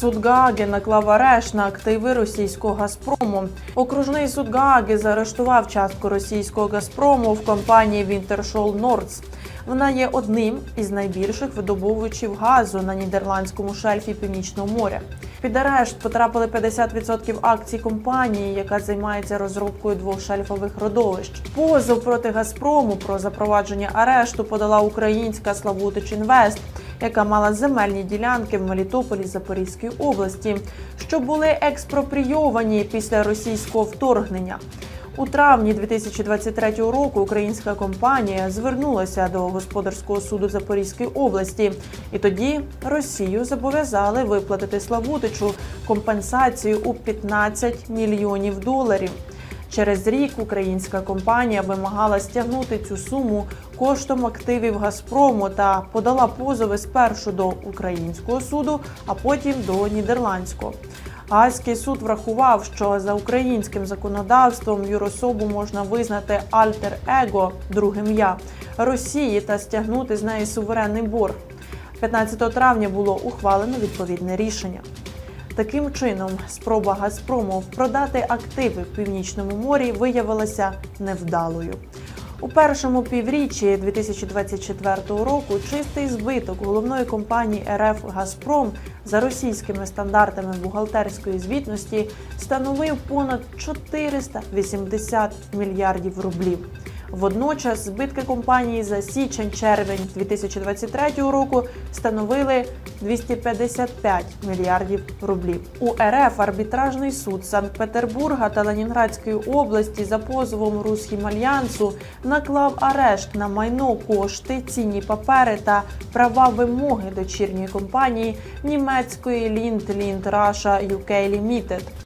Суд Гааги наклав арешт на активи російського Газпрому. Окружний суд Гааги заарештував частку російського Газпрому в компанії Wintershall Nords. Вона є одним із найбільших видобувачів газу на нідерландському шельфі Північного моря. Під арешт потрапили 50% акцій компанії, яка займається розробкою двох шельфових родовищ. Позов проти Газпрому про запровадження арешту подала українська Славутич Інвест, яка мала земельні ділянки в Мелітополі Запорізької області, що були експропрійовані після російського вторгнення. У травні 2023 року українська компанія звернулася до господарського суду Запорізької області, і тоді Росію зобов'язали виплатити Славутичу компенсацію у 15 мільйонів доларів. Через рік українська компанія вимагала стягнути цю суму коштом активів Газпрому та подала позови спершу до українського суду, а потім до нідерландського. Гаазький суд врахував, що за українським законодавством юрособу можна визнати альтер-его другим я Росії та стягнути з неї суверенний борг. 15 травня було ухвалено відповідне рішення. Таким чином, спроба Газпрому продати активи в північному морі виявилася невдалою. У першому півріччі 2024 року чистий збиток головної компанії РФ Газпром за російськими стандартами бухгалтерської звітності становив понад 480 мільярдів рублів. Водночас збитки компанії за січень-червень 2023 року становили 255 мільярдів рублів. У РФ арбітражний суд Санкт-Петербурга та Ленінградської області за позовом Русхімальянсу наклав арешт на майно, кошти, цінні папери та права вимоги дочірньої компанії німецької Lind Lind Russia UK Limited.